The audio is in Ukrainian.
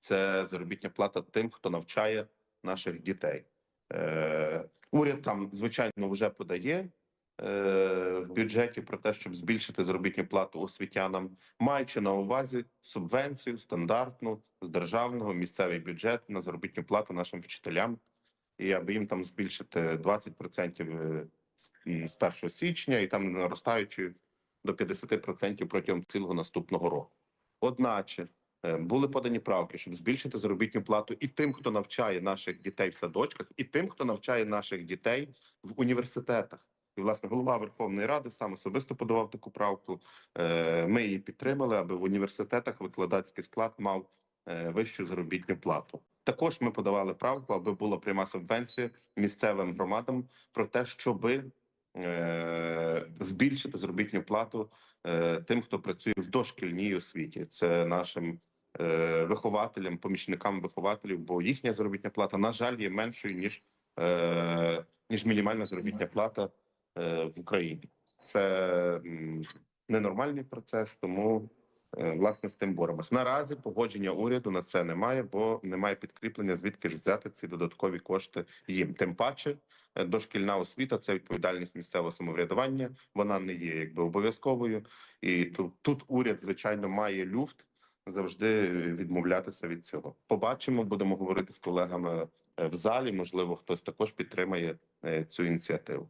це заробітня плата тим, хто навчає наших дітей. Е, уряд там, звичайно, вже подає е, в бюджеті про те, щоб збільшити заробітну плату освітянам, маючи на увазі субвенцію стандартну з державного місцевий бюджет на заробітну плату нашим вчителям, і аби їм там збільшити 20% з- 1 січня, і там наростаючи до 50% протягом цілого наступного року. Одначе е, були подані правки, щоб збільшити заробітну плату і тим, хто навчає наших дітей в садочках, і тим, хто навчає наших дітей в університетах. І власне голова Верховної Ради сам особисто подавав таку правку. Е, Ми її підтримали, аби в університетах викладацький склад мав е, вищу заробітну плату. Також ми подавали правку, аби була пряма субвенція місцевим громадам про те, щоби е, збільшити заробітну плату е, тим, хто працює в дошкільній освіті. Це нашим е, вихователям, помічникам вихователів, бо їхня заробітна плата, на жаль, є меншою ніж, е, ніж мінімальна заробітна плата е, в Україні. Це ненормальний процес, тому е, власне з тим боремось. Наразі погодження уряду на це немає, бо немає підкріплення, звідки ж взяти ці додаткові кошти їм. Тим паче, е, дошкільна освіта це відповідальність місцевого самоврядування. Вона не є якби обов'язковою, і тут, тут уряд звичайно має люфт завжди відмовлятися від цього. Побачимо, будемо говорити з колегами е, в залі. Можливо, хтось також підтримає е, цю ініціативу.